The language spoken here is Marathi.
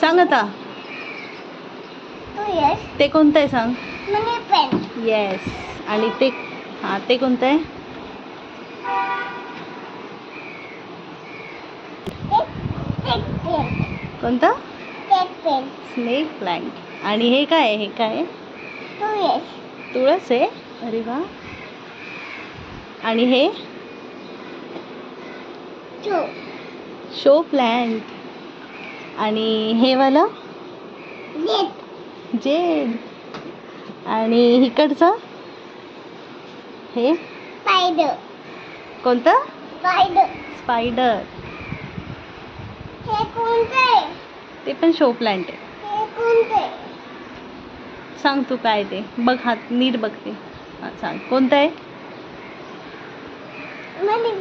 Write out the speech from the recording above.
सांग आता. तू येस ते कोणतं आहे सांग येस आणि ते हां ते कोणतं? आहे कोणतं स्नेक प्लांट आणि हे काय हे काय? तुळस आहे. अरे वा. आणि हे? शो प्लांट आणि हे वालं? जेड आणि इकडचं हे? स्पायडर. कोणतं? स्पायडर. स्पायडर. हे कोणतं ते पण शो प्लांट आहे. हे कोणतं आहे? सांग तू काय ते. बघ हात नीट बघते हां सांग. कोणतं आहे? मनी